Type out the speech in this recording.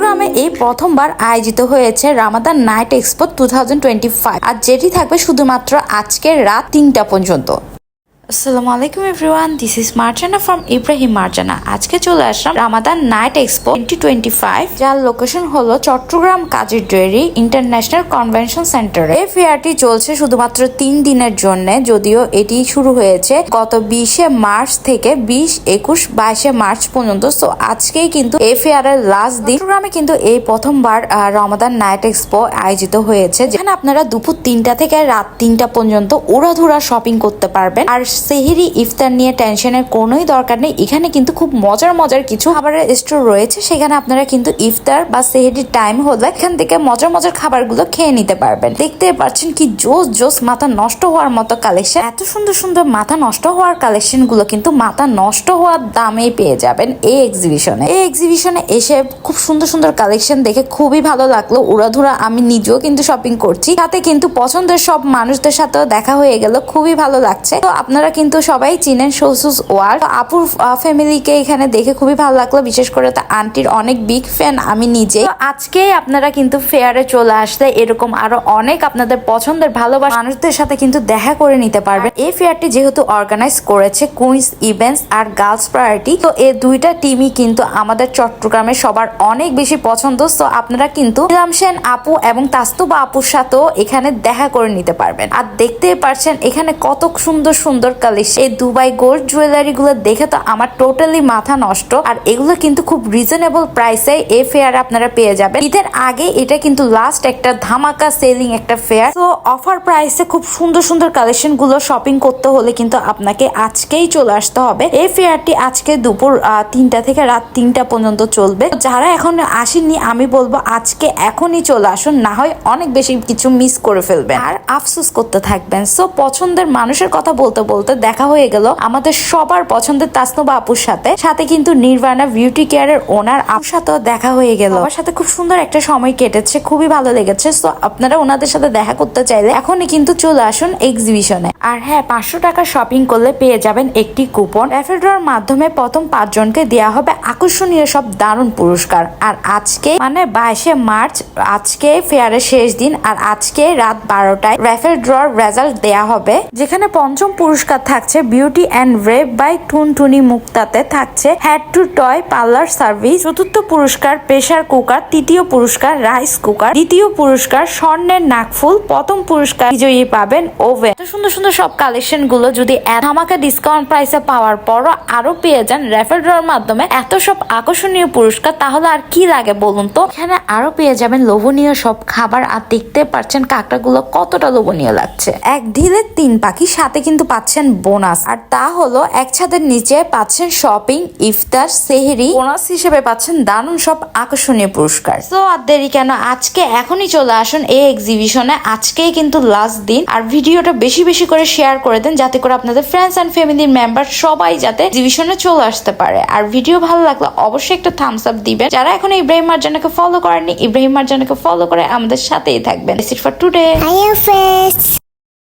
চট্টগ্রামে এই প্রথমবার আয়োজিত হয়েছে Ramadan night expo two thousand twenty five. আর যেটি থাকবে শুধুমাত্র আজকের রাত তিনটা পর্যন্ত। আসসালামু আলাইকুম everyone this is Marjana from Ibrahim Marjana আজকে চলে আসলাম Ramadan night expo twenty twenty five যার লোকেশন হলো চট্টগ্রাম কাজের ডেয়ারি ইন্টারন্যাশনাল কনভেনশন সেন্টারে এই ফেয়ারটি চলছে শুধুমাত্র তিন দিনের জন্য, যদিও এটি শুরু হয়েছে গত বিশে মার্চ থেকে বিশ, একুশ, বাইশে মার্চ পর্যন্ত। সো আজকেই কিন্তু এই ফেয়ারের লাস্ট দিন। চট্টগ্রামে কিন্তু এই প্রথমবার রমাদান নাইট এক্সপো আয়োজিত হয়েছে, যেখানে আপনারা দুপুর তিনটা থেকে রাত তিনটা পর্যন্ত উড়াধুরা শপিং করতে পারবেন। আর সেহেরি ইফতার নিয়ে টেনশনের কোনোই দরকার নেই। এখানে কিন্তু খুব মজার মজার কিছু খাবারের স্টোর রয়েছে। সেখানে আপনারা কিন্তু ইফতার বা সেহেরির টাইম হলে এখান থেকে মজার মজার খাবারগুলো খেয়ে নিতে পারবেন। দেখতে পাচ্ছেন কি জোস জোস মাথা নষ্ট হওয়ার মতো কালেকশন এত সুন্দর সুন্দর মাথা নষ্ট হওয়ার কালেকশনগুলো কিন্তু মাথা নষ্ট হওয়ার দামে পেয়ে যাবেন এই এক্সিবিশনে এই এক্সিবিশনে এসে খুব সুন্দর সুন্দর কালেকশন দেখে খুবই ভালো লাগল। উড়াধুরা, আমি নিজেও কিন্তু শপিং করছি। তাতে কিন্তু পছন্দের সব মানুষদের সাথেও দেখা হয়ে গেল। খুবই ভালো লাগছে। তো আপনারা কিন্তু সবাই চিনেন সৌসুস ওয়ার্ল্ড আপুর ফ্যামিলিকে এখানে দেখে খুবই ভালো লাগল। বিশেষ করে তো আন্টির অনেক বিগ ফ্যান আমি নিজে। আজকে আপনারা কিন্তু ফেয়ারে চলে আসলে। এরকম আরও অনেক আপনাদের পছন্দের ভালোবাসা মানুষদের সাথে কিন্তু দেখা করে নিতে পারবেন। এই ফেয়ারটি যেহেতু অর্গানাইজ করেছে কুইন্স ইভেন্টস আর গার্লস প্রায়োরিটি তো এই দুইটা টিমই কিন্তু আমাদের চট্টগ্রামে সবার অনেক বেশি পছন্দ। তো আপনারা কিন্তু সেন আপু এবং তাস্তুবা আপুর সাথেও এখানে দেখা করে নিতে পারবেন। আর দেখতেই পারছেন এখানে কত সুন্দর সুন্দর কালেকশন এই দুবাই গোল্ড জুয়েলারি গুলো দেখে তো আমার টোটালি মাথা নষ্ট। আর এগুলো কিন্তু খুব রিজনেবল প্রাইসে এই ফেয়ার আপনারা পেয়ে যাবেন। ঈদের আগে এটা কিন্তু লাস্ট একটা ধামাকা সেলিং একটা ফেয়ার তো অফার প্রাইসে খুব সুন্দর সুন্দর কালেকশনগুলো শপিং করতে হলে কিন্তু আপনাকে আজকেই চলে আসতে হবে। এই ফেয়ারটি আজকে দুপুর তিনটা থেকে রাত তিনটা পর্যন্ত চলবে। যারা এখন আসেননি, আমি বলব আজকে এখনই চলে আসুন। না হয় অনেক বেশি কিছু মিস করে ফেলবেন। আর আফসোস করতে থাকবেন। সো পছন্দের মানুষের কথা বলতে বলতে দেখা হয়ে গেল আমাদের সবার পছন্দের তাসনুবা আপুর সাথে। সাথে কিন্তু নির্বাণা বিউটি কেয়ারের ওনার আপুর সাথেও দেখা হয়ে গেল। আমার সাথে খুব সুন্দর একটা সময় কেটেছে, খুবই ভালো লেগেছে। সো আপনারা ওনাদের সাথে দেখা করতে চাইলে এখনই কিন্তু চলে আসুন এক্সিবিশনে আর হ্যাঁ পাঁচশো টাকা শপিং করলে পেয়ে যাবেন একটি কুপন রেফেড্রর মাধ্যমে প্রথম পাঁচজনকে দেওয়া হবে আকর্ষণীয় সব দারুণ পুরস্কার। আর আজকে মানে বাইশে মার্চ, আজকে ফেয়ারের শেষ দিন, আর আজকে রাত বারোটায় র্যাফেল ড্রর রেজাল্ট দেয়া হবে। যেখানে পঞ্চম পুরস্কার থাকছে বিউটি অ্যান্ড রেভ বাই টুনটুনি মুক্তাতে থাকছে head to toe parlour service চতুর্থ পুরস্কার প্রেসার কুকার তৃতীয় পুরস্কার রাইস কুকার দ্বিতীয় পুরস্কার স্বর্ণের নাকফুল প্রথম পুরস্কার বিজয়ী পাবেন ওভেন সুন্দর সুন্দর সব কালেকশনগুলো যদি আমাকে ডিসকাউন্ট প্রাইসে পাওয়ার পরও আরও পেয়ে যান রেফার ড্রর মাধ্যমে এত সব আকর্ষণীয় পুরস্কার, তাহলে আর কি লাগে বলুন তো? এখানে আরও পেয়ে যাবেন লোভনীয় সব খাবার, আর দেখতে পাচ্ছেন কাঁকড়াগুলো কতটা লোভনীয় লাগছে। এক ঢিলের তিন পাখি, সাথে কিন্তু পাচ্ছেন বোনাস। আর তা হলো এক ছাদের নিচে পাচ্ছেন শপিং, ইফতার, সেহেরি। বোনাস হিসেবে পাচ্ছেন দারুণ সব আকর্ষণীয় পুরস্কার। তো আর দেরি কেন, আজকে এখনই চলে আসুন এই এক্সিবিশনে আজকেই কিন্তু লাস্ট দিন। আর ভিডিওটা বেশি বেশি করে শেয়ার করে দেন, যাতে করে আপনাদের ফ্রেন্ডস অ্যান্ড ফ্যামিলির মেম্বার সবাই যাতে এক্সিবিশনে চলে আসতে পারে। আর ভিডিও ভালো লাগলে অবশ্যই একটা থামস আপ দিবেন। যারা এখন ইব্রাহিম মার্জানাকে ফলো করেননি, ইব্রাহিম মার্জানাকে ফলো করে আমাদের সাথেই থাকবেন। For today.